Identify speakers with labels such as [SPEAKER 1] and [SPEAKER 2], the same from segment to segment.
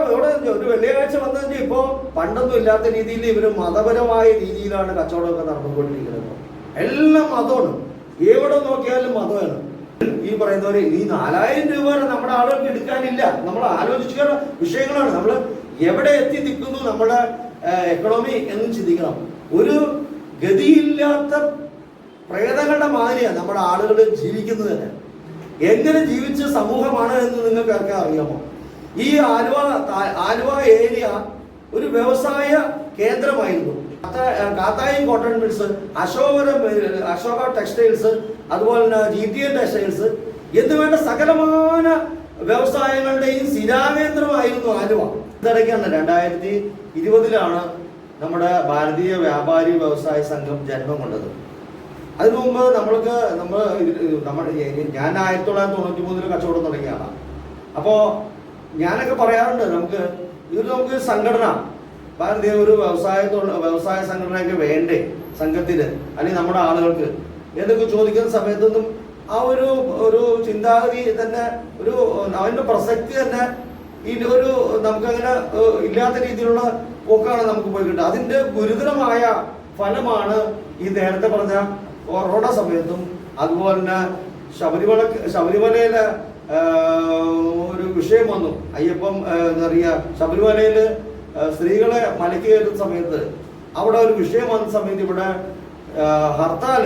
[SPEAKER 1] ഇവിടെ ഇവിടെ ഒരു വെള്ളിയാഴ്ച വന്നു കഴിഞ്ഞാൽ ഇപ്പോൾ പണ്ടൊന്നും ഇല്ലാത്ത രീതിയിൽ ഇവർ മതപരമായ രീതിയിലാണ് കച്ചവടമൊക്കെ നടന്നുകൊണ്ടിരിക്കുന്നത്. എല്ലാം മതമാണ്. എവിടെ നോക്കിയാലും മതമാണ്. ഈ പറയുന്നവരെ ഈ നാലായിരം രൂപ വരെ നമ്മുടെ ആളുകൾക്ക് എടുക്കാനില്ല. നമ്മൾ ആലോചിച്ച വിഷയങ്ങളാണ്. നമ്മൾ എവിടെ എത്തി നിൽക്കുന്നു നമ്മുടെ എക്കണോമി എന്ന് ചിന്തിക്കണം. ഒരു ഗതിയില്ലാത്ത പ്രേതങ്ങളുടെ മാതിരിയാണ് നമ്മുടെ ആളുകൾ ജീവിക്കുന്നത് തന്നെ. എങ്ങനെ ജീവിച്ച സമൂഹമാണ് എന്ന് നിങ്ങൾക്ക് നിങ്ങൾക്കൊക്കെ അറിയാമോ? ഈ ആലുവ ആലുവ ഏരിയ ഒരു വ്യവസായ കേന്ദ്രമായിരുന്നു. കാത്ത- കാത്തായി കോട്ടൺ മിൽസ് അശോകരം അശോക ടെക്സ്റ്റൈൽസ് അതുപോലെ തന്നെ ജി ടി എൻ ടെക്സ്റ്റൈൽസ് എന്നുവേണ്ട സകലമാന വ്യവസായങ്ങളുടെയും സ്ഥിരാകേന്ദ്രമായിരുന്നു ആലുവ. ഇതടക്കാണ് രണ്ടായിരത്തി ഇരുപതിലാണ് നമ്മുടെ ഭാരതീയ വ്യാപാരി വ്യവസായ സംഘം ജന്മം കൊണ്ടത്. അതിനു മുമ്പ് നമ്മൾക്ക് നമ്മൾ നമ്മൾ ഞാൻ ആയിരത്തി തൊള്ളായിരത്തി തൊണ്ണൂറ്റി മൂന്നിൽ കച്ചവടം തുടങ്ങിയതാണ്. അപ്പോൾ ഞാനൊക്കെ പറയാറുണ്ട് നമുക്ക് ഇത് നമുക്ക് സംഘടന. ഭാരതീയ ഒരു വ്യവസായ വ്യവസായ സംഘടനയൊക്കെ വേണ്ടേ സംഘത്തിന് അല്ലെങ്കിൽ നമ്മുടെ ആളുകൾക്ക്. എന്നൊക്കെ ചോദിക്കുന്ന സമയത്തൊന്നും ആ ഒരു ഒരു ചിന്താഗതി തന്നെ ഒരു അവന്റെ പ്രസക്തി തന്നെ ഈ ഒരു നമുക്കങ്ങനെ ഇല്ലാത്ത രീതിയിലുള്ള പോക്കാണ് നമുക്ക് പോയി കിട്ടുക. അതിന്റെ ഗുരുതരമായ ഫലമാണ് ഈ നേരത്തെ പറഞ്ഞ കൊറോണ സമയത്തും അതുപോലെ തന്നെ ശബരിമല ശബരിമലയിലെ ഒരു വിഷയം വന്നു. അയ്യപ്പം എന്താ പറയുക ശബരിമലയിൽ സ്ത്രീകളെ മലയ്ക്ക് കയറ്റുന്ന സമയത്ത് അവിടെ ഒരു വിഷയം വന്ന സമയത്ത് ഇവിടെ ഏഹ്, ഹർത്താൽ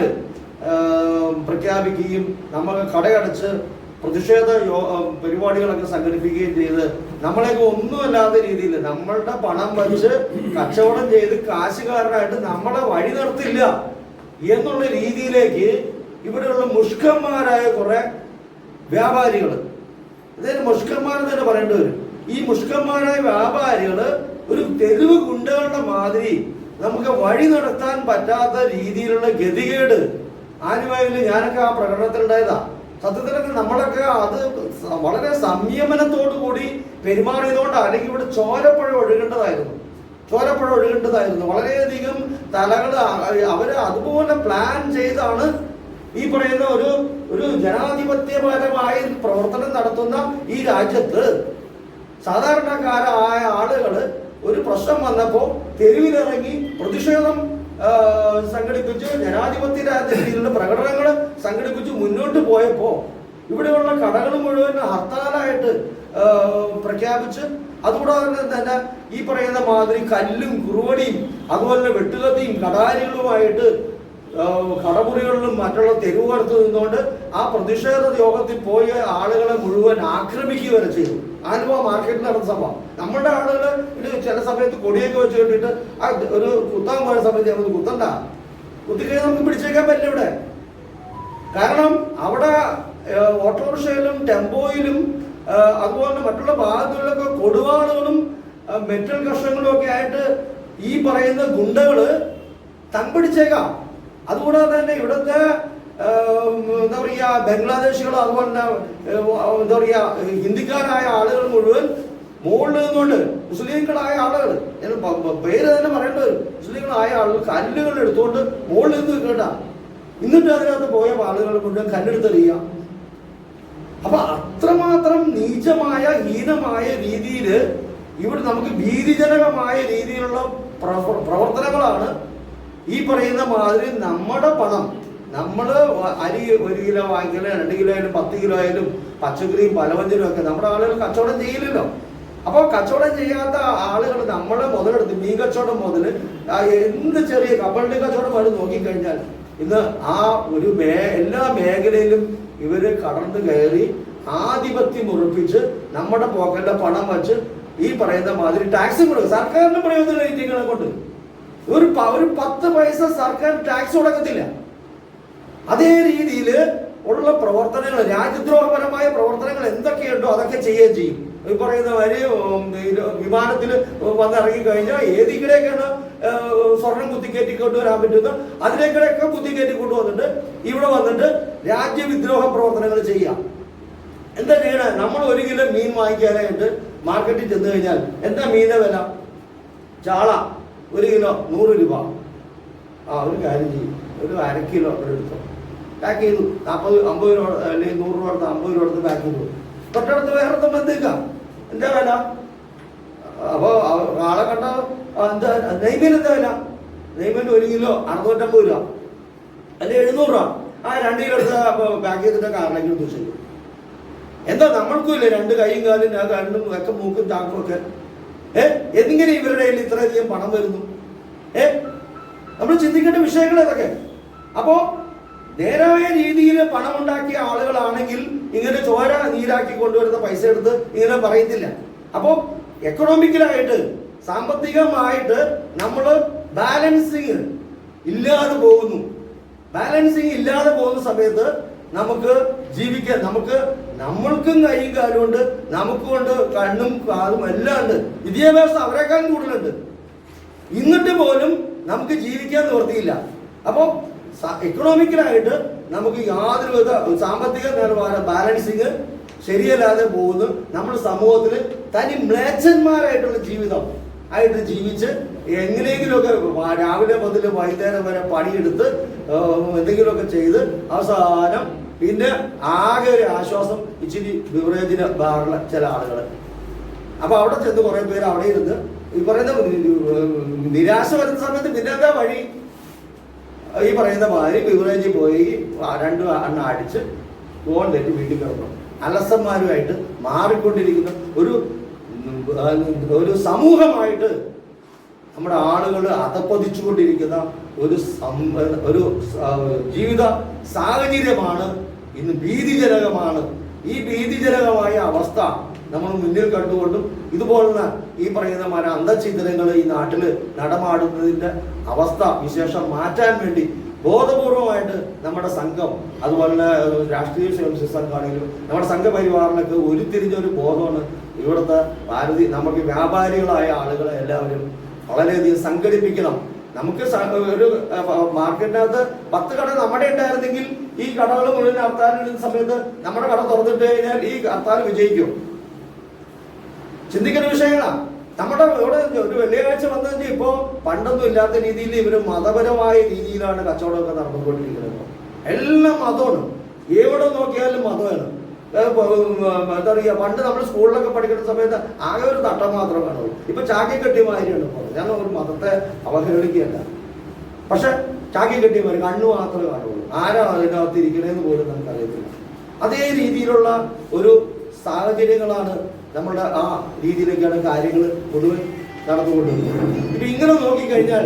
[SPEAKER 1] പ്രഖ്യാപിക്കുകയും നമ്മൾ കടയടച്ച് പ്രതിഷേധ യോ പരിപാടികളൊക്കെ സംഘടിപ്പിക്കുകയും ചെയ്ത് നമ്മളെയൊക്കെ ഒന്നുമല്ലാത്ത രീതിയിൽ നമ്മളുടെ പണം വെച്ച് കച്ചവടം ചെയ്ത് കാശുകാരനായിട്ട് നമ്മളെ വഴി നിർത്തില്ല എന്നുള്ള രീതിയിലേക്ക് ഇവിടെയുള്ള മുഷ്കന്മാരായ കുറെ വ്യാപാരികൾ അതായത് മുഷ്കന്മാർ തന്നെ പറയേണ്ടി വരും. ഈ മുഷ്കന്മാരായ വ്യാപാരികൾ ഒരു തെരുവ് ഗുണ്ടകളുടെ മാതിരി നമുക്ക് വഴി നടത്താൻ പറ്റാത്ത രീതിയിലുള്ള ഗതികേട്. ആനുവായിൽ ഞാനൊക്കെ ആ പ്രകടനത്തിലുണ്ടായതാ. സത്യത്തിലൊക്കെ നമ്മളൊക്കെ അത് വളരെ സംയമനത്തോടു കൂടി പെരുമാറിയതുകൊണ്ട് അല്ലെങ്കിൽ ഇവിടെ ചോരപ്പുഴ ഒഴുകേണ്ടതായിരുന്നു. ചോരപ്പുഴ ഒഴുകേണ്ടതായിരുന്നു. വളരെയധികം തലകൾ അവർ അതുപോലെ പ്ലാൻ ചെയ്താണ് ഈ പറയുന്ന ഒരു ഒരു ജനാധിപത്യപരമായ പ്രവർത്തനം നടത്തുന്ന ഈ രാജ്യത്ത് സാധാരണക്കാരായ ആളുകൾ ഒരു പ്രശ്നം വന്നപ്പോൾ തെരുവിലിറങ്ങി പ്രതിഷേധം സംഘടിപ്പിച്ച് ജനാധിപത്യ രീതിയിലുള്ള പ്രകടനങ്ങൾ സംഘടിപ്പിച്ച് മുന്നോട്ട് പോയപ്പോൾ ഇവിടെയുള്ള കടകൾ മുഴുവൻ ഹർത്താലായിട്ട് പ്രഖ്യാപിച്ച് അതുകൂടാതെ തന്നെ ഈ പറയുന്ന മാതിരി കല്ലും കുറുവടിയും അതുപോലെ വെട്ടുകത്തിയും കടാരികളുമായിട്ട് കടമുറികളിലും മറ്റുള്ള തെരുവുകടത്ത് നിന്നുകൊണ്ട് ആ പ്രതിഷേധ യോഗത്തിൽ പോയ ആളുകളെ മുഴുവൻ ആക്രമിക്കുക വരെ ചെയ്തു. ആലുവ മാർക്കറ്റിൽ നടന്ന സംഭവം. നമ്മുടെ ആളുകൾ ചില സമയത്ത് കൊടിയൊക്കെ വെച്ച് കേട്ടിട്ട് ആ ഒരു കുത്താൻ പോയ സമയത്ത് ഞങ്ങൾ കുത്തണ്ട. കുത്തിക്കഴിഞ്ഞാൽ നമുക്ക് പിടിച്ചേക്കാൻ പറ്റില്ല ഇവിടെ. കാരണം അവിടെ ഓട്ടോറിക്ഷയിലും ടെമ്പോയിലും അതുപോലെ മറ്റുള്ള ഭാഗങ്ങളിലൊക്കെ കൊടുവാളുകളും മെറ്റൽ കഷ്ണങ്ങളും ഒക്കെ ആയിട്ട് ഈ പറയുന്ന ഗുണ്ടകൾ തമ്പിടിച്ചേക്കാം അതുകൂടാതെ തന്നെ ഇവിടുത്തെ എന്താ പറയുക ബംഗ്ലാദേശികളും അതുപോലെ തന്നെ എന്താ പറയുക ഹിന്ദിക്കാരായ ആളുകൾ മുഴുവൻ മുകളിൽ നിന്നുകൊണ്ട് മുസ്ലിങ്ങളായ ആളുകൾ ഞാൻ പേര് തന്നെ പറയേണ്ടി വരും. മുസ്ലിങ്ങളായ ആളുകൾ കല്ലുകൾ എടുത്തുകൊണ്ട് മുകളിൽ നിന്ന് കേട്ടാ എന്നിട്ട് അതിനകത്ത് പോയ ആളുകൾ മുഴുവൻ കല്ലെടുത്തെറിയുക. അപ്പൊ അത്രമാത്രം നീചമായ ഹീനമായ രീതിയിൽ ഇവിടെ നമുക്ക് ഭീതിജനകമായ രീതിയിലുള്ള പ്രവർത്തനങ്ങളാണ് ഈ പറയുന്ന മാതിരി നമ്മുടെ പണം നമ്മൾ അരി ഒരു കിലോ വാങ്ങിക്കലും രണ്ട് കിലോ ആയാലും പത്ത് കിലോ ആയാലും പച്ചക്കറിയും പലവഞ്ചനും ഒക്കെ നമ്മുടെ ആളുകൾ കച്ചവടം ചെയ്യില്ലല്ലോ. അപ്പോൾ കച്ചവടം ചെയ്യാത്ത ആളുകൾ നമ്മളെ മുതലെടുത്ത് മീൻ കച്ചവടം മുതൽ എന്ത് ചെറിയ കപ്പലിന്റെ കച്ചവടം വരെ നോക്കിക്കഴിഞ്ഞാൽ ഇന്ന് ആ ഒരു മേ എല്ലാ മേഖലയിലും ഇവർ കടന്നു കയറി ആധിപത്യം ഉറപ്പിച്ച് നമ്മുടെ പോക്കറ്റിലെ പണം വച്ച് ഈ പറയുന്ന മാതിരി ടാക്സ് കൊടുക്കും സർക്കാരിന് പ്രയോജനം കൊണ്ട്. ഒരു ഒരു പത്ത് പൈസ സർക്കാർ ടാക്സ് കൊടുക്കത്തില്ല അതേ രീതിയിൽ ഉള്ള പ്രവർത്തനങ്ങൾ രാജ്യദ്രോഹപരമായ പ്രവർത്തനങ്ങൾ എന്തൊക്കെയുണ്ടോ അതൊക്കെ ചെയ്യുകയും ചെയ്യും. ഈ പറയുന്ന വരെ വിമാനത്തിൽ വന്നിറങ്ങി കഴിഞ്ഞാൽ ഏതിക്കടെയൊക്കെയാണ് സ്വർണം കുത്തിക്കയറ്റി കൊണ്ടുവരാൻ പറ്റുന്ന അതിലേക്കിടെയൊക്കെ കുത്തിക്കയറ്റി കൊണ്ടുവന്നിട്ട് ഇവിടെ വന്നിട്ട് രാജ്യവിദ്രോഹ പ്രവർത്തനങ്ങൾ ചെയ്യാം. എന്താ ചെയ്യണേ നമ്മൾ ഒരു കിലോ മീൻ വാങ്ങിക്കാനായിട്ട് മാർക്കറ്റിൽ ചെന്ന് കഴിഞ്ഞാൽ എന്താ മീനെ വില? ചാള. ഒരു കിലോ നൂറ് രൂപ. ആ ഒരു കാര്യം ചെയ്യും. ഒരു അര കിലോ ഇവിടെ എടുത്തോ. പാക്ക് ചെയ്തു. നാൽപ്പത് അമ്പത് രൂപ അല്ലെങ്കിൽ നൂറ് രൂപ എടുത്ത് അമ്പത് രൂപ എടുത്ത് പാക്ക് ചെയ്തു. തൊട്ടടുത്ത് വേറെ എന്തേക്കാം എന്താ വില? അപ്പോൾ ആളെ കണ്ട എന്താ നെയ്മീൻ എന്താ വില? നെയ്മീൻ ഒരു കിലോ അറുന്നൂറ്റമ്പത് രൂപ. അല്ലെങ്കിൽ എഴുന്നൂറ് രൂപ. ആ രണ്ട് കിലോ എടുത്ത് പാക്ക് ചെയ്തിട്ട് കാറിലേക്ക് എടുത്ത് എന്താ നമ്മൾക്കും ഇല്ലേ രണ്ട് കൈയും കാലും രണ്ടും ഒക്കെ മൂക്കും താക്കും ഒക്കെ? ഏ? എങ്ങനെ ഇവരുടെ കയ്യിൽ ഇത്രയധികം പണം വരുന്നു? ഏ? നമ്മൾ ചിന്തിക്കേണ്ട വിഷയങ്ങൾ ഇതൊക്കെ അപ്പോ നേരായ രീതിയിൽ പണം ഉണ്ടാക്കിയ ആളുകളാണെങ്കിൽ ഇങ്ങനെ ചോര നീരാക്കി കൊണ്ടുവരുന്ന പൈസ എടുത്ത് ഇങ്ങനെ പറയത്തില്ല. അപ്പോ എക്കണോമിക്കലായിട്ട് സാമ്പത്തികമായിട്ട് നമ്മൾ ബാലൻസിങ് ഇല്ലാതെ പോകുന്നു. ബാലൻസിങ് ഇല്ലാതെ പോകുന്ന സമയത്ത് നമുക്ക് ജീവിക്കാൻ നമുക്ക് നമ്മൾക്കും കൈയും കാലും ഉണ്ട് നമുക്കും ഉണ്ട് കണ്ണും കാതും എല്ലാം ഉണ്ട്. വിദ്യാഭ്യാസം അവരെക്കാളും കൂടുതലുണ്ട്. ഇന്നിട്ട് പോലും നമുക്ക് ജീവിക്കാൻ നിവർത്തിയില്ല അപ്പോൾ എക്കണോമിക്കലായിട്ട് നമുക്ക് യാതൊരുവിധ സാമ്പത്തിക നിലവാരം ബാലൻസിങ് ശരിയല്ലാതെ പോകുന്നു. നമ്മുടെ സമൂഹത്തിൽ തനി മ്ലേച്ഛന്മാരായിട്ടുള്ള ജീവിതം ആയിട്ട് ജീവിച്ച് എങ്ങനെയെങ്കിലുമൊക്കെ രാവിലെ മുതൽ വൈകുന്നേരം വരെ പണിയെടുത്ത് എന്തെങ്കിലുമൊക്കെ ചെയ്ത് അവസാനം പിന്നെ ആകെ ഒരു ആശ്വാസം ഇച്ചിരി ബിവറേജിന് ബാറിലെ ചില ആളുകൾ അപ്പൊ അവിടെ ചെന്ന് കുറെ പേര് അവിടെ ഇരുന്ന് ഈ പറയുന്ന നിരാശ വരുന്ന സമയത്ത് പിന്നെ എന്താ വഴി? ഈ പറയുന്ന മാതിരി ബിവറേജിൽ പോയി രണ്ടു എണ്ണ അടിച്ച് ഫോൺ തെറ്റി വീട്ടിൽ കിടന്നു. അലസന്മാരുമായിട്ട് മാറിക്കൊണ്ടിരിക്കുന്ന ഒരു ഒരു സമൂഹമായിട്ട് നമ്മുടെ ആളുകൾ അധപ്പതിച്ചുകൊണ്ടിരിക്കുന്ന ഒരു ഒരു ജീവിത സാഹചര്യമാണ് ഇന്ന് ഭീതിജനകമാണ്. ഈ ഭീതിജനകമായ അവസ്ഥ നമ്മൾ മുന്നിൽ കണ്ടുകൊണ്ടും ഇതുപോലുള്ള ഈ പറയുന്ന മര അന്തചിന്തനങ്ങൾ ഈ നാട്ടിൽ നടമാടുന്നതിന്റെ അവസ്ഥ വിശേഷം മാറ്റാൻ വേണ്ടി ബോധപൂർവമായിട്ട് നമ്മുടെ സംഘം അതുപോലെ രാഷ്ട്രീയ സ്വയംസേവക സംഘമാണെങ്കിലും നമ്മുടെ സംഘപരിവാറിനൊക്കെ ഉരുത്തിരിഞ്ഞൊരു ബോധമാണ് ഇവിടുത്തെ ഭാരതി നമുക്ക് വ്യാപാരികളായ ആളുകളെ എല്ലാവരും വളരെയധികം സംഘടിപ്പിക്കണം. നമുക്ക് ഒരു മാർക്കറ്റിനകത്ത് പത്ത് കട നമ്മുടെ ഉണ്ടായിരുന്നെങ്കിൽ ഈ കടകൾ മുഴുവൻ ഹർത്താലിടുന്ന സമയത്ത് നമ്മുടെ കട തുറന്നിട്ട് കഴിഞ്ഞാൽ ഈ ഹർത്താൽ വിജയിക്കും. ചിന്തിക്കുന്ന വിഷയങ്ങളാ. നമ്മുടെ ഇവിടെ ഒരു വെള്ളിയാഴ്ച വന്നു കഴിഞ്ഞാൽ ഇപ്പോ പണ്ടൊന്നും ഇല്ലാത്ത രീതിയിൽ ഇവർ മതപരമായ രീതിയിലാണ് കച്ചവടമൊക്കെ നടന്നുകൊണ്ടിരിക്കുന്നത്. എല്ലാം മതമാണ്. എവിടെ നോക്കിയാലും മതമാണ്. എന്താ പറയുക പണ്ട് നമ്മൾ സ്കൂളിലൊക്കെ പഠിക്കുന്ന സമയത്ത് ആകെ ഒരു തട്ടം മാത്രമേ കാണുള്ളൂ. ഇപ്പൊ ചാക്കി കെട്ടിയ മാതിരിയാണ് ഞാൻ ഒരു മതത്തെ അവഹേളിക്കുകയല്ല. പക്ഷെ ചാക്കി കെട്ടി മാതിരി കണ്ണു മാത്രമേ കാണുള്ളൂ. ആരാ അതിനകത്ത് ഇരിക്കണേന്ന് പോലും നമുക്കറിയത്തില്ല. അതേ രീതിയിലുള്ള ഒരു സാഹചര്യങ്ങളാണ് നമ്മുടെ ആ രീതിയിലേക്കാണ് കാര്യങ്ങൾ മുഴുവൻ നടന്നുകൊണ്ടിരിക്കുന്നത്. ഇപ്പൊ ഇങ്ങനെ നോക്കിക്കഴിഞ്ഞാൽ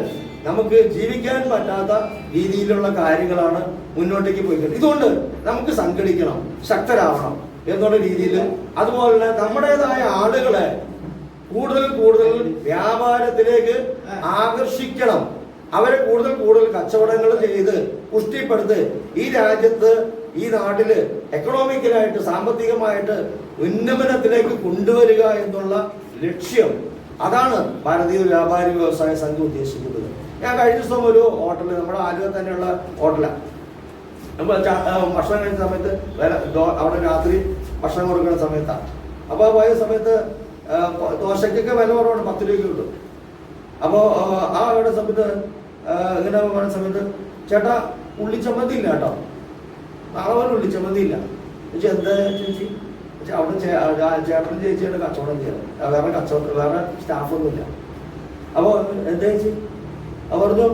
[SPEAKER 1] നമുക്ക് ജീവിക്കാൻ പറ്റാത്ത രീതിയിലുള്ള കാര്യങ്ങളാണ് മുന്നോട്ടേക്ക് പോയിക്കുന്നത് ഇതുകൊണ്ട് നമുക്ക് സംഘടിക്കണം ശക്തരാവണം എന്നുള്ള രീതിയിൽ അതുപോലെ തന്നെ നമ്മുടേതായ ആളുകളെ കൂടുതൽ കൂടുതൽ വ്യാപാരത്തിലേക്ക് ആകർഷിക്കണം. അവരെ കൂടുതൽ കൂടുതൽ കച്ചവടങ്ങൾ ചെയ്ത് പുഷ്ടിപ്പെടുത്ത് ഈ രാജ്യത്ത് ഈ നാട്ടിൽ എക്കണോമിക്കലായിട്ട് സാമ്പത്തികമായിട്ട് ഉന്നമനത്തിലേക്ക് കൊണ്ടുവരിക എന്നുള്ള ലക്ഷ്യം അതാണ് ഭാരതീയ വ്യാപാരി വ്യവസായ സംഘം ഉദ്ദേശിക്കുന്നത് ഞാൻ കഴിഞ്ഞ ദിവസം ഒരു ഹോട്ടലിൽ നമ്മുടെ ആലുവ തന്നെയുള്ള ഹോട്ടലാണ് നമ്മൾ ഭക്ഷണം കഴിക്കുന്ന സമയത്ത് അവിടെ രാത്രി ഭക്ഷണം കൊടുക്കുന്ന സമയത്താണ് അപ്പോൾ പോയ സമയത്ത് ദോശയ്ക്കൊക്കെ വില കുറവാണ് പത്ത് രൂപയ്ക്ക് കിട്ടും അപ്പോൾ ആ അവിടെ സമയത്ത് ഇങ്ങനെ പറയുന്ന സമയത്ത് ചേട്ടാ ഉള്ളിച്ചമ്മന്തി ഇല്ല കേട്ടോ. നാളെ പോലെ ഉള്ളിച്ചമ്മന്തി ഇല്ല ചേച്ചി എന്താ ചേച്ചി? അവിടെ ചേട്ടനും ചേച്ചിയുടെ കച്ചവടം ചെയ്യണം വേറെ കച്ചവടം വേറെ സ്റ്റാഫൊന്നുമില്ല അപ്പോൾ എന്താ ചേച്ചി? അവർ പറഞ്ഞു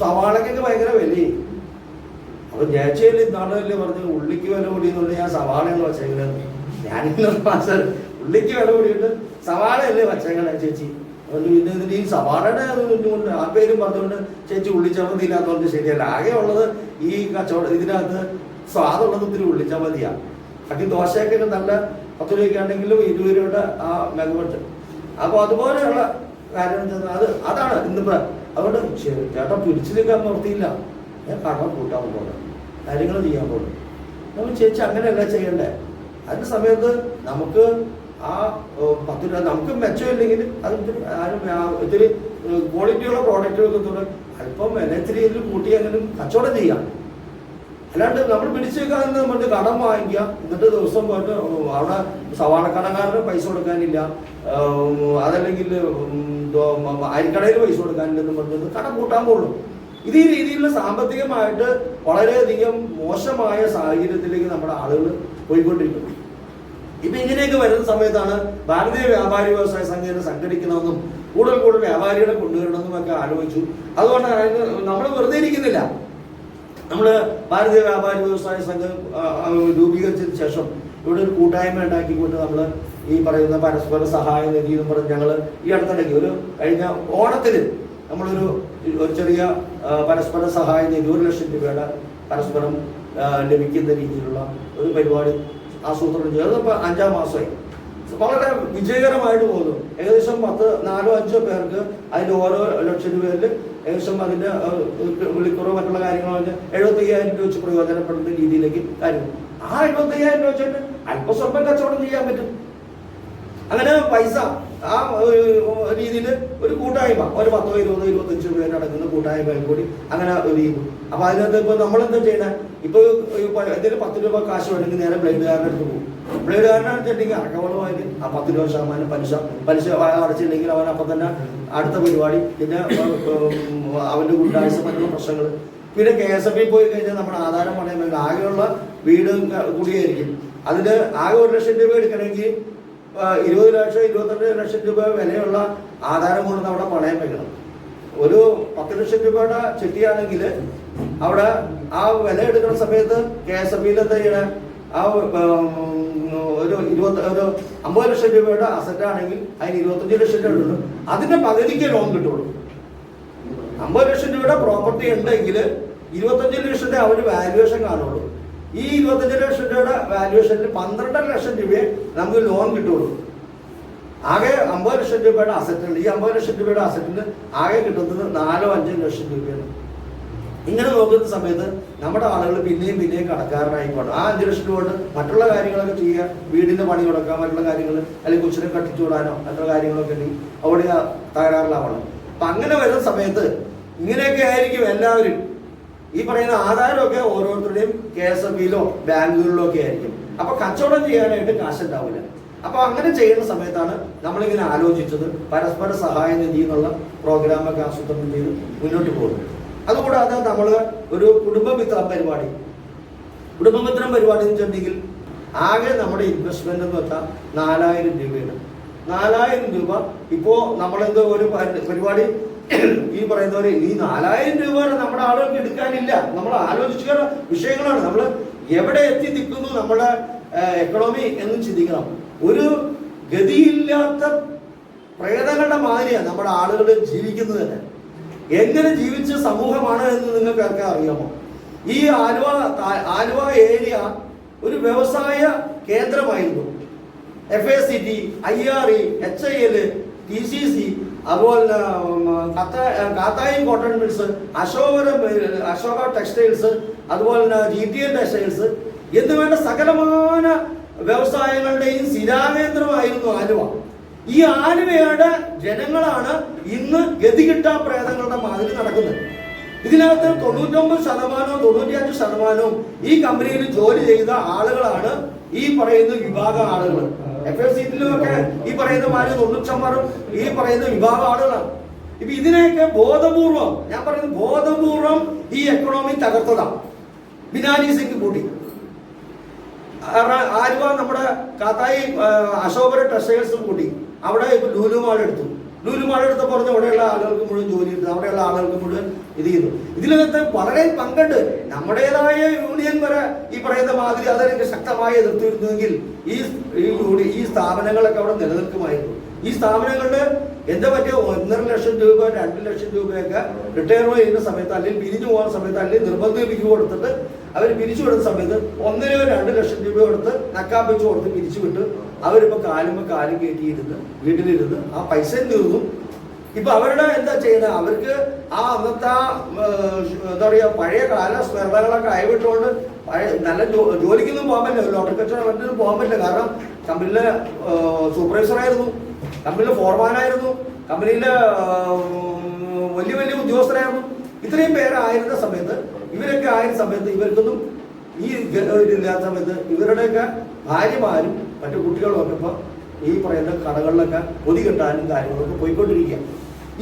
[SPEAKER 1] സവാളക്കൊക്കെ ഭയങ്കര വിലയും. അപ്പൊ ജയച്ചേരി ഇന്നാളല്ലേ പറഞ്ഞു ഉള്ളിക്ക് വില കൂടിയെന്നുണ്ട് ഞാൻ സവാളയാണ് വച്ചേക്കുന്നത് ഞാനിങ്ങനെ മാസം ഉള്ളിക്ക് വില കൂടിയിട്ട് സവാളയല്ലേ വച്ചേക്കണേ ചേച്ചി? അതുകൊണ്ട് പിന്നെ ഈ സവാളയുടെ ആ പേരും പറഞ്ഞുകൊണ്ട് ചേച്ചി എന്ന് ഇല്ലാത്തതുകൊണ്ട് ശരിയല്ല. ആകെ ഉള്ളത് ഈ കച്ചവടം ഇതിനകത്ത് സ്വാദുള്ളത് ഇത്തിരി ഉള്ളിച്ചമതിയാണ് അതി ദോശയൊക്കെ നല്ല പത്ത് രൂപയ്ക്കാണെങ്കിലും ഇരുപത് രൂപയുടെ ആ മെഗവട്ട്. അപ്പോൾ അതുപോലെയുള്ള കാര്യം അത് അതാണ് ഇന്ന് അതുകൊണ്ട് ചേട്ടൻ പിടിച്ചു നിൽക്കാൻ നിർത്തിയില്ല ഞാൻ കടം കൂട്ടാൻ പോകണം കാര്യങ്ങൾ ചെയ്യാൻ പോകണം നമ്മൾ ചേച്ചി അങ്ങനെയല്ല ചെയ്യണ്ടേ. അതിന്റെ സമയത്ത് നമുക്ക് ആ പത്ത് രൂപ നമുക്ക് മെച്ചമില്ലെങ്കിൽ അത് ഇത്തിരി ക്വാളിറ്റിയുള്ള പ്രോഡക്റ്റുകൾക്ക് തുടങ്ങി അല്പം വില ഇതിൽ കൂട്ടി അങ്ങനെ കച്ചവടം ചെയ്യാം. അല്ലാണ്ട് നമ്മൾ പിടിച്ചു വെക്കാൻ നമ്മൾ കടം വാങ്ങിക്കുക. എന്നിട്ട് ദിവസം പോയിട്ട് അവിടെ സവാള കടകാരന് പൈസ കൊടുക്കാനില്ല. അതല്ലെങ്കിൽ അരിക്കടയിൽ പൈസ കൊടുക്കാനില്ലെന്ന് പറഞ്ഞത് കടം കൂട്ടാൻ പോകുള്ളൂ. ഇതേ ഈ രീതിയിലുള്ള സാമ്പത്തികമായിട്ട് വളരെയധികം മോശമായ സാഹചര്യത്തിലേക്ക് നമ്മുടെ ആളുകൾ പോയിക്കൊണ്ടിരിക്കുന്നു. ഇപ്പൊ ഇങ്ങനെയൊക്കെ വരുന്ന സമയത്താണ് ഭാരതീയ വ്യാപാരി വ്യവസായ സംഘടന സംഘടിക്കണമെന്നും കൂടുതൽ കൂടുതൽ വ്യാപാരികളെ കൊണ്ടുവരണമെന്നും ഒക്കെ ആലോചിച്ചു. അതുകൊണ്ട് നമ്മൾ വെറുതെ ഇരിക്കുന്നില്ല. നമ്മൾ ഭാരതീയ വ്യാപാരി വ്യവസായ സംഘം രൂപീകരിച്ചതിന് ശേഷം ഇവിടെ ഒരു കൂട്ടായ്മ ഉണ്ടാക്കിക്കൊണ്ട് നമ്മൾ ഈ പറയുന്ന പരസ്പര സഹായ നിധി എന്ന് പറഞ്ഞ് ഞങ്ങൾ ഈ അടുത്തിടയ്ക്ക് ഒരു കഴിഞ്ഞ ഓണത്തിന് നമ്മളൊരു ഒരു ചെറിയ പരസ്പര സഹായ നിധി ഒരു ലക്ഷം രൂപയുടെ പരസ്പരം ലഭിക്കുന്ന രീതിയിലുള്ള ഒരു പരിപാടി ആസൂത്രണം ചെയ്തത് അതിപ്പോൾ അഞ്ചാം മാസമായി. വളരെ വിജയകരമായിട്ട് പോകുന്നു. ഏകദേശം പത്ത് നാലോ അഞ്ചോ പേർക്ക് അതിന്റെ ഓരോ ലക്ഷം രൂപയിൽ ഏകദേശം അതിന്റെ വിളിക്കുറവ് മറ്റുള്ള കാര്യങ്ങളൊക്കെ എഴുപത്തി അയ്യായിരം രൂപ വെച്ച് പ്രയോജനപ്പെടുന്ന രീതിയിലേക്ക് കാര്യങ്ങൾ. ആ എഴുപത്തി അയ്യായിരം രൂപ വെച്ചിട്ട് അല്പസ്വല്പം കച്ചവടം ചെയ്യാൻ പറ്റും. അങ്ങനെ പൈസ ആ രീതിയിൽ ഒരു കൂട്ടായ്മ. ഒരു പത്തോ ഇരുപതോ ഇരുപത്തഞ്ചോ പേര് അടങ്ങുന്ന കൂട്ടായ്മ കൂടി അങ്ങനെ ഒരു ചെയ്തു അപ്പൊ അതിനകത്ത് ഇപ്പൊ നമ്മൾ എന്താ ചെയ്യണേ? ഇപ്പൊ എന്തെങ്കിലും പത്ത് രൂപ കാശ് വേണമെങ്കിൽ നേരെ ബ്ലേഡുകാരന്റെ അടുത്ത് പോകും. ബ്ലേഡുകാരനെ അടുത്തിട്ടുണ്ടെങ്കിൽ അടക്കവളമായിട്ട് ആ പത്ത് രൂപ ശതമാനം പലിശ പലിശ അടച്ചിട്ടുണ്ടെങ്കിൽ അവൻ അപ്പൊ തന്നെ അടുത്ത പരിപാടി പിന്നെ അവന്റെ ഗുണ്ടാഴ്ച മറ്റുള്ള പ്രശ്നങ്ങൾ. പിന്നെ കെ എസ് എഫ് പോയി കഴിഞ്ഞാൽ നമ്മുടെ ആധാരം പണയം ആകെയുള്ള വീട് കൂടിയായിരിക്കും. അതിന് ആകെ ഒരു ലക്ഷം രൂപ എടുക്കണമെങ്കിൽ ഇരുപത് ലക്ഷം ഇരുപത്തെട്ട് ലക്ഷം രൂപ വിലയുള്ള ആധാരം കൊണ്ട് അവിടെ പണയം വെക്കണം. ഒരു പത്ത് ലക്ഷം രൂപയുടെ ചെട്ടിയാണെങ്കിൽ അവിടെ ആ വില എടുക്കുന്ന സമയത്ത് കെ എസ് എഫ് ബിയിൽ എന്താ ആ ഒരു ഇരുപത്തി ഒരു അമ്പത് ലക്ഷം രൂപയുടെ അസറ്റ് ആണെങ്കിൽ അതിന് ഇരുപത്തഞ്ച് ലക്ഷം രൂപ ഉള്ളൂ അതിന്റെ പകുതിക്ക് ലോൺ കിട്ടുള്ളൂ. അമ്പത് ലക്ഷം രൂപയുടെ പ്രോപ്പർട്ടി ഉണ്ടെങ്കിൽ ഇരുപത്തഞ്ച് ലക്ഷത്തെ അവർ വാല്യുവേഷൻ കാണുള്ളൂ. ഈ ഇരുപത്തഞ്ച് ലക്ഷം രൂപയുടെ വാല്യുവേഷനിൽ പന്ത്രണ്ടര ലക്ഷം രൂപയെ നമുക്ക് ലോൺ കിട്ടുള്ളൂ. ആകെ അമ്പത് ലക്ഷം രൂപയുടെ അസറ്റ് ഉണ്ട്. ഈ അമ്പത് ലക്ഷം രൂപയുടെ അസറ്റിന് ആകെ കിട്ടുന്നത് നാലോ അഞ്ചോ ലക്ഷം രൂപയാണ്. ഇങ്ങനെ നോക്കുന്ന സമയത്ത് നമ്മുടെ ആളുകൾ പിന്നെയും പിന്നെയും കടക്കാരനായി പോകണം. ആ അഞ്ച് ലക്ഷം രൂപ കൊണ്ട് മറ്റുള്ള കാര്യങ്ങളൊക്കെ ചെയ്യുക വീടിന്റെ പണി കൊടുക്കുക മറ്റുള്ള കാര്യങ്ങൾ അല്ലെങ്കിൽ കൊച്ചിനെ കട്ടിച്ചു വിടാനോ മറ്റുള്ള കാര്യങ്ങളൊക്കെ ഉണ്ടെങ്കിൽ അവിടെ തകരാറിലാവണം. അപ്പൊ അങ്ങനെ വരുന്ന സമയത്ത് ഇങ്ങനെയൊക്കെ ആയിരിക്കും എല്ലാവരും. ഈ പറയുന്ന ആധാരമൊക്കെ ഓരോരുത്തരുടെയും കെ എസ് എഫ് ബിയിലോ ബാങ്കുകളിലോ ഒക്കെ ആയിരിക്കും. അപ്പൊ കച്ചവടം ചെയ്യാനായിട്ട് കാശുണ്ടാവില്ല. അപ്പൊ അങ്ങനെ ചെയ്യുന്ന സമയത്താണ് നമ്മളിങ്ങനെ ആലോചിച്ചത് പരസ്പര സഹായ നിധി എന്നുള്ള പ്രോഗ്രാമൊക്കെ ആസൂത്രണം ചെയ്ത് മുന്നോട്ട് പോകുന്നത്. അതുകൂടാതെ നമ്മൾ ഒരു കുടുംബമിത്രം പരിപാടി. കുടുംബമിത്രം പരിപാടി എന്ന് വെച്ചിട്ടുണ്ടെങ്കിൽ ആകെ നമ്മുടെ ഇൻവെസ്റ്റ്മെന്റ് എന്ന് വെച്ചാൽ നാലായിരം രൂപയാണ്. നാലായിരം രൂപ ഇപ്പോ നമ്മളെന്തോ ഒരു പരി- പരിപാടി ഈ പറയുന്ന പോലെ ഈ നാലായിരം രൂപ വരെ നമ്മുടെ ആളുകൾക്ക് എടുക്കാനില്ല. നമ്മൾ ആലോചിച്ച വിഷയങ്ങളാണ്. നമ്മൾ എവിടെ എത്തി നിൽക്കുന്നു നമ്മുടെ എക്കണോമി എന്ന് ചിന്തിക്കണം. ഒരു ഗതിയില്ലാത്ത പ്രേതങ്ങളുടെ മാതിരിയാണ് നമ്മുടെ ആളുകൾ ജീവിക്കുന്നത് തന്നെ. എങ്ങനെ ജീവിച്ച സമൂഹമാണ് എന്ന് നിങ്ങൾക്ക് നിങ്ങൾക്കൊക്കെ അറിയാമോ? ഈ ആലുവ ആലുവ ഏരിയ ഒരു വ്യവസായ കേന്ദ്രമായിരുന്നു. F A C T I R E H I L T C C അതുപോലെ കാത്തായി കോട്ടൺ മിൽസ് അശോകരം അശോക ടെക്സ്റ്റൈൽസ് അതുപോലെ തന്നെ ജി ടി എൻ ടെക്സ്റ്റൈൽസ് എന്ന് വേണ്ട സകലമാന വ്യവസായങ്ങളുടെയും സ്ഥിരാകേന്ദ്രമായിരുന്നു ആലുവ. ഈ ആലുവയുടെ ജനങ്ങളാണ് ഇന്ന് ഗതികിട്ട പ്രേതങ്ങളുടെ മാതിരി നടക്കുന്നത്. ഇതിനകത്ത് തൊണ്ണൂറ്റൊമ്പത് ശതമാനവും തൊണ്ണൂറ്റിയഞ്ച് ശതമാനവും ഈ കമ്പനിയിൽ ജോലി ചെയ്ത ആളുകളാണ് ഈ പറയുന്ന വിഭാഗ ആളുകൾ എഫ് എസ് സീറ്റിലൊക്കെ ഈ പറയുന്ന മാതിരി തൊണ്ണൂറ്റൊമ്പതും ഈ പറയുന്ന വിഭാഗം ആളുകളാണ് ഇപ്പൊ ഇതിനെയൊക്കെ ബോധപൂർവം ഞാൻ പറയുന്നത് ബോധപൂർവം ഈ എക്കണോമി തകർത്തതാണ് ബിനാനി സിംഗ് കൂട്ടി. ആലുവ നമ്മുടെ കാത്തായി അശോകര ടെക്സ്റ്റൈൽസും കൂടി അവിടെ ഇപ്പൊ ലൂലുമാൾ എടുത്തു. ലൂലു മാൾ എടുത്ത പറഞ്ഞ അവിടെയുള്ള ആളുകൾക്ക് മുഴുവൻ ജോലി ഉണ്ട്. അവിടെയുള്ള ആളുകൾക്ക് മുഴുവൻ ഇത് ചെയ്യുന്നു. ഇതിനകത്ത് വളരെ പങ്കുണ്ട്. നമ്മുടേതായ യൂണിയൻ വരെ ഈ പറയുന്ന മാതിരി അതൊക്കെ ശക്തമായി എതിർത്തിരുന്നുവെങ്കിൽ ഈ ഈ സ്ഥാപനങ്ങളൊക്കെ അവിടെ നിലനിൽക്കുമായിരുന്നു. ഈ സ്ഥാപനങ്ങളുടെ എന്താ പറ്റിയ ഒന്നര ലക്ഷം രൂപ രണ്ട് ലക്ഷം രൂപയൊക്കെ റിട്ടയർ ചെയ്യുന്ന സമയത്ത് അല്ലെങ്കിൽ പിരിഞ്ഞു പോകുന്ന സമയത്ത് അല്ലെങ്കിൽ നിർബന്ധ പിരിച്ചു കൊടുത്തിട്ട് അവർ പിരിച്ചു വിടുന്ന സമയത്ത് ഒന്നരയോ രണ്ട് ലക്ഷം രൂപ കൊടുത്ത് നക്കാപ്പിച്ച് കൊടുത്ത് പിരിച്ചു വിട്ട് അവരിപ്പോ കാലുമ്പോ കാലും കയറ്റിയിരുന്ന് വീട്ടിലിരുന്ന് ആ പൈസ തീർന്നു ഇപ്പൊ അവരുടെ എന്താ ചെയ്യുന്നത് അവർക്ക് ആ അന്നത്തെ എന്താ പറയാ പഴയ കാല സ്മരണകളൊക്കെ അയവിട്ടുകൊണ്ട് പഴയ നല്ല ജോലിക്കൊന്നും പോകാൻ പറ്റില്ല. ലോട്ടറി കച്ചവടം മറ്റൊന്നും പോകാൻ പറ്റില്ല. കാരണം കമ്പനിയിലെ സൂപ്പർവൈസർ ആയിരുന്നു കമ്പനിയിലെ ഫോർമാനായിരുന്നു. കമ്പനിയിലെ വലിയ വലിയ ഉദ്യോഗസ്ഥരായിരുന്നു. ഇത്രയും പേരായിരുന്ന സമയത്ത് ഇവരൊക്കെ ആയിരുന്ന സമയത്ത് ഇവർക്കൊന്നും ഈ ഇല്ലാത്ത സമയത്ത് ഇവരുടെയൊക്കെ ഭാര്യമാരും മറ്റു കുട്ടികൾ ഒക്കെ ഇപ്പൊ ഈ പറയുന്ന കടകളിലൊക്കെ പൊതി കെട്ടാനും കാര്യങ്ങളൊക്കെ പോയിക്കൊണ്ടിരിക്കുക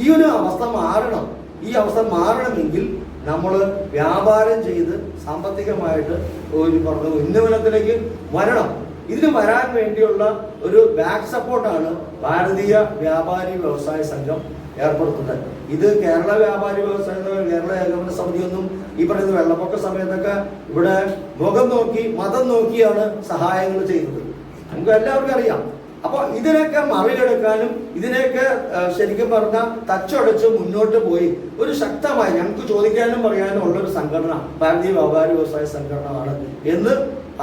[SPEAKER 1] ഈ ഒരു അവസ്ഥ മാറണം. ഈ അവസ്ഥ മാറണമെങ്കിൽ നമ്മൾ വ്യാപാരം ചെയ്ത് സാമ്പത്തികമായിട്ട് ഒരു പറഞ്ഞ ഉന്നമനത്തിലേക്ക് വരണം. ഇതിന് വരാൻ വേണ്ടിയുള്ള ഒരു ബാക്ക് സപ്പോർട്ടാണ് ഭാരതീയ വ്യാപാരി വ്യവസായ സംഘം ഏർപ്പെടുത്തുന്നത്. ഇത് കേരള വ്യാപാരി വ്യവസായ കേരള ഏകോപന സമിതിയൊന്നും ഈ പറയുന്ന വെള്ളപ്പൊക്ക സമയത്തൊക്കെ ഇവിടെ മുഖം നോക്കി മതം നോക്കിയാണ് സഹായങ്ങൾ ചെയ്തത് നമുക്ക് എല്ലാവർക്കും അറിയാം. അപ്പോൾ ഇതിനൊക്കെ മറികടക്കാനും ഇതിനെയൊക്കെ ശരിക്കും പറഞ്ഞാൽ തച്ചടച്ച് മുന്നോട്ട് പോയി ഒരു ശക്തമായി ഞങ്ങൾക്ക് ചോദിക്കാനും പറയാനും ഉള്ള ഒരു സംഘടന ഭാരതീയ വ്യാപാരി വ്യവസായ സംഘടനമാണ് എന്ന്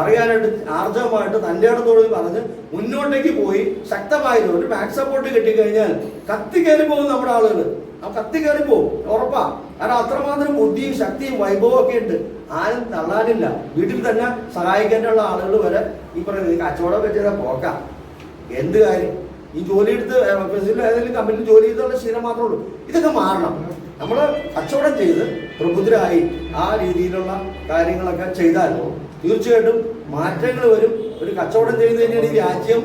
[SPEAKER 1] അറിയാനായിട്ട് ആർജവമായിട്ട് തന്റെ ഇടത്തോട് പറഞ്ഞ് മുന്നോട്ടേക്ക് പോയി ശക്തമായത് ഒരു ബാക്ക് സപ്പോർട്ട് കിട്ടിക്കഴിഞ്ഞാൽ കത്തി കയറി പോകും നമ്മുടെ ആളുകൾ ആ കത്തി കയറി പോകും ഉറപ്പാ. കാരണം അത്രമാത്രം ബുദ്ധിയും ശക്തിയും വൈഭവം ഒക്കെ ഉണ്ട്. ആരും തള്ളാനില്ല. വീട്ടിൽ തന്നെ സഹായിക്കാനുള്ള ആളുകൾ വരെ ഈ പറയുന്നത് ഈ പറ്റിയത് പോക്കാം. എന്ത് കാര്യം? ഈ ജോലി എടുത്ത് ഏതെങ്കിലും കമ്പനിയിൽ ജോലി ചെയ്തുള്ള ശീലം മാത്രമേ ഉള്ളൂ. ഇതൊക്കെ മാറണം. നമ്മൾ കച്ചവടം ചെയ്ത് പ്രബുദ്ധരായി ആ രീതിയിലുള്ള കാര്യങ്ങളൊക്കെ ചെയ്താൽ തീർച്ചയായിട്ടും മാറ്റങ്ങൾ വരും. ഒരു കച്ചവടം ചെയ്ത് തന്നെയാണ് ഈ രാജ്യം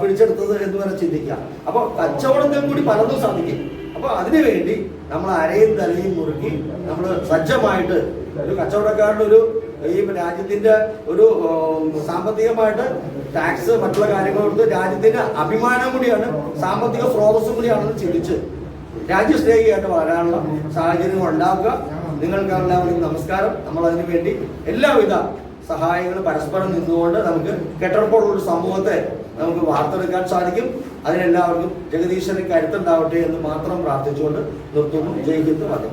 [SPEAKER 1] പിടിച്ചെടുത്തത് എന്ന് വരെ ചിന്തിക്കുക. അപ്പോൾ കച്ചവടത്തിൽ കൂടി പലതും സാധിക്കും. അപ്പോൾ അതിനുവേണ്ടി നമ്മൾ അരയും തലയും മുറുക്കി നമ്മൾ സജ്ജമായിട്ട് ഒരു കച്ചവടക്കാരുടെ ഒരു ഈ രാജ്യത്തിന്റെ ഒരു സാമ്പത്തികമായിട്ട് ടാക്സ് മറ്റുള്ള കാര്യങ്ങൾ കൊടുത്ത് രാജ്യത്തിന്റെ അഭിമാനം കൂടിയാണ് സാമ്പത്തിക സ്രോതസ്സും കൂടിയാണെന്ന് ചിന്തിച്ച് രാജ്യസ്നേഹിയായിട്ട് വളരാനുള്ള സാഹചര്യങ്ങൾ ഉണ്ടാവുക. നിങ്ങൾക്ക് എല്ലാവർക്കും നമസ്കാരം. നമ്മൾ അതിനു വേണ്ടി എല്ലാവിധ സഹായങ്ങളും പരസ്പരം നിന്നുകൊണ്ട് നമുക്ക് കെട്ടിടപ്പോഴുള്ള ഒരു സമൂഹത്തെ നമുക്ക് വാർത്തെടുക്കാൻ സാധിക്കും. അതിനെല്ലാവർക്കും ജഗദീശ്വരൻ കരുത്തുണ്ടാവട്ടെ എന്ന് മാത്രം പ്രാർത്ഥിച്ചുകൊണ്ട് നിർത്തുന്നു. ജയിക്കുന്നു പറഞ്ഞു